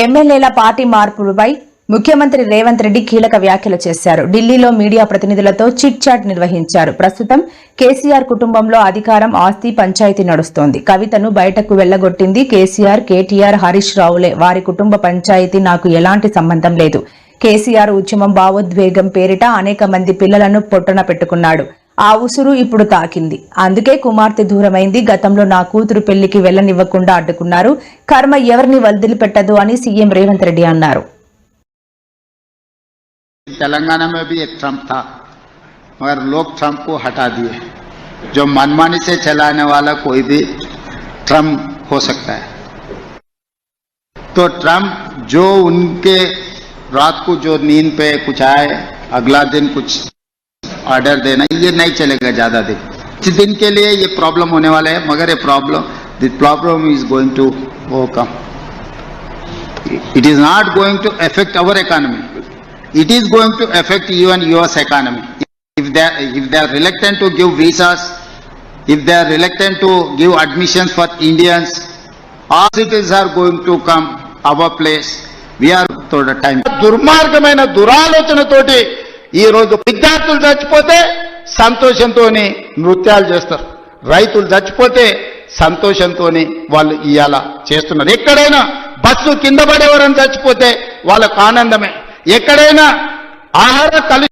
ఎమ్మెల్యేల పార్టీ మార్పులపై ముఖ్యమంత్రి రేవంత్ రెడ్డి కీలక వ్యాఖ్యలు చేశారు. ఢిల్లీలో మీడియా ప్రతినిధులతో చిట్ చాట్ నిర్వహించారు. ప్రస్తుతం కేసీఆర్ కుటుంబంలో అధికారం ఆస్తి పంచాయతీ నడుస్తోంది. కవితను బయటకు వెళ్ళగొట్టింది కేసీఆర్ కేటీఆర్ హరీష్ రావులే. వారి కుటుంబ పంచాయతీ నాకు ఎలాంటి సంబంధం లేదు. కేసీఆర్ ఉద్యమం భావోద్వేగం పేరిట అనేక మంది పిల్లలను పొట్టన పెట్టుకున్నాడు. ఆ ఉసురు ఇప్పుడు తాకింది అందుకే కుమార్తె దూరమైంది గతంలో నా కూతురు పెళ్లికి వెళ్లనివ్వకుండా అడ్డుకున్నారు కర్మ ఎవరిని వదిలిపెట్టదు అని సీఎం రేవంత్ రెడ్డి అన్నారు तेलंगाना में भी एक ट्रंप था मगर लोग ट्रंप को हटा दिए जो मनमानी से चलाने वाला कोई भी ट्रंप हो सकता है तो ट्रंप जो उनके रात को जो नींद पे कुछ आए अगला दिन कुछ ऑर्डर देना ये नहीं चलेगा ज्यादा दिन कुछ दिन के लिए ये प्रॉब्लम होने वाला है मगर ये problem this problem is going to overcome it is not going to affect our economy. It is going to affect even US economy. If they are, if they are reluctant to give visas, if they are reluctant to give admissions for Indians, all citizens are going to come our place. We are to the time. దుర్మార్గమైన దురాలోచనతోటి ఈ రోజు విద్యార్థులు చచ్చిపోతే సంతోషంతో నృత్యాలు చేస్తారు. రైతులు చచ్చిపోతే సంతోషంతో వాళ్ళు ఇవాళ చేస్తున్నారు. ఎక్కడైనా బస్సు కింద పడేవారని చచ్చిపోతే వాళ్ళకు ఆనందమే. ఎక్కడైనా ఆహార కలు